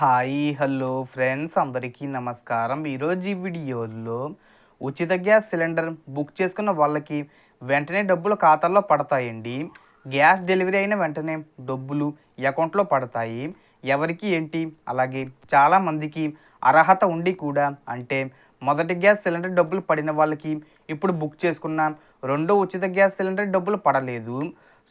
Hi hello friends అందరికీ నమస్కారం. ఈరోజు ఈ వీడియోలో ఉచిత గ్యాస్ సిలిండర్ బుక్ చేసుకున్న వాళ్ళకి వెంటనే డబ్బులు ఖాతాల్లో పడతాయండి. గ్యాస్ డెలివరీ అయిన వెంటనే డబ్బులు అకౌంట్లో పడతాయి. ఎవరికి ఏంటి? అలాగే చాలామందికి అర్హత ఉండి కూడా అంటే మొదటి గ్యాస్ సిలిండర్ డబ్బులు పడిన వాళ్ళకి ఇప్పుడు బుక్ చేసుకున్న రెండో ఉచిత గ్యాస్ సిలిండర్ డబ్బులు పడలేదు.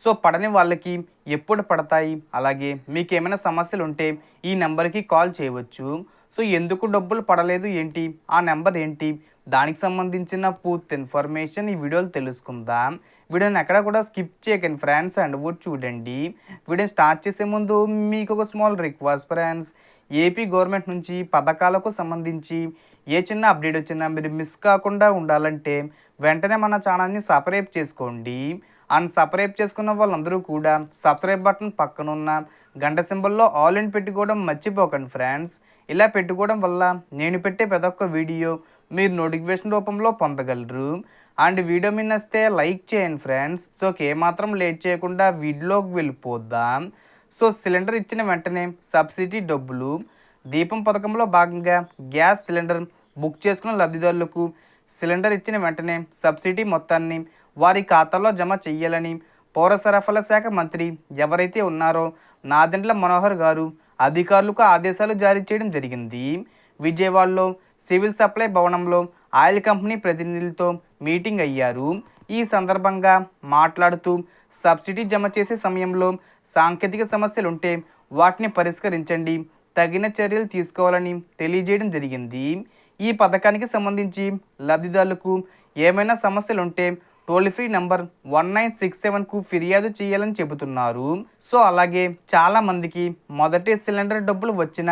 సో పడని వాళ్ళకి ఎప్పుడు పడతాయి? అలాగే మీకు ఏమైనా సమస్యలు ఉంటే ఈ నెంబర్కి కాల్ చేయవచ్చు. సో ఎందుకు డబ్బులు పడలేదు ఏంటి? ఆ నెంబర్ ఏంటి? దానికి సంబంధించిన పూర్తి ఇన్ఫర్మేషన్ ఈ వీడియోలో తెలుసుకుందాం. వీడియోని ఎక్కడ కూడా స్కిప్ చేయకండి ఫ్రెండ్స్ అండ్ వుడ్ చూడండి. వీడియో స్టార్ట్ చేసే ముందు మీకు ఒక small request friends. AP government నుంచి పథకాలకు సంబంధించి ఏ చిన్న అప్డేట్ వచ్చినా మీరు మిస్ కాకుండా ఉండాలంటే వెంటనే మన ఛానల్ని సపరేట్ చేసుకోండి. అండ్ సబ్స్క్రైబ్ చేసుకున్న వాళ్ళందరూ కూడా సబ్స్క్రైబ్ బటన్ పక్కన ఉన్న గంట సింబల్లో ఆల్ ఇన్ పెట్టుకోవడం మర్చిపోకండి ఫ్రెండ్స్ ఇలా పెట్టుకోవడం వల్ల నేను పెట్టే ప్రతి ఒక్క వీడియో మీరు నోటిఫికేషన్ రూపంలో పొందగలరు. అండ్ వీడియో మీ నచ్చితే లైక్ చేయండి ఫ్రెండ్స్ సో ఏమాత్రం లేట్ చేయకుండా వీడియోకి వెళ్ళిపోద్దాం సో సిలిండర్ ఇచ్చిన వెంటనే సబ్సిడీ డబ్బులు. దీపం పథకంలో భాగంగా గ్యాస్ సిలిండర్ బుక్ చేసుకున్న లబ్ధిదారులకు సిలిండర్ ఇచ్చిన వెంటనే సబ్సిడీ మొత్తాన్ని వారి ఖాతాలో జమ చెయ్యాలని పౌర సరఫరాల శాఖ మంత్రి ఎవరైతే ఉన్నారో నాదెండ్ల మనోహర్ గారు అధికారులకు ఆదేశాలు జారీ చేయడం జరిగింది. విజయవాడలో సివిల్ సప్లై భవనంలో ఆయిల్ కంపెనీ ప్రతినిధులతో మీటింగ్ అయ్యారు. ఈ సందర్భంగా మాట్లాడుతూ సబ్సిడీ జమ చేసే సమయంలో సాంకేతిక సమస్యలు ఉంటే వాటిని పరిష్కరించండి తగిన చర్యలు తీసుకోవాలని తెలియజేయడం జరిగింది. ఈ పథకానికి సంబంధించి లబ్ధిదారులకు ఏమైనా సమస్యలు ఉంటే toll free number one nine six సెవెన్కు ఫిర్యాదు చేయాలని చెబుతున్నారు. సో అలాగే చాలా మందికి మొదటి సిలిండర్ డబ్బులు వచ్చిన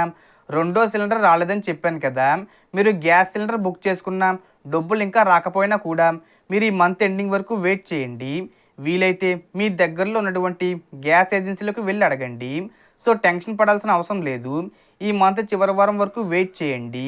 రెండో సిలిండర్ రాలేదని చెప్పాను కదా. మీరు గ్యాస్ సిలిండర్ బుక్ చేసుకున్న డబ్బులు ఇంకా రాకపోయినా కూడా మీరు ఈ మంత్ ఎండింగ్ వరకు వెయిట్ చేయండి. వీలైతే మీ దగ్గరలో ఉన్నటువంటి గ్యాస్ ఏజెన్సీలకు వెళ్ళి అడగండి. సో టెన్షన్ పడాల్సిన అవసరం లేదు. ఈ మంత్ చివరి వారం వరకు వెయిట్ చేయండి.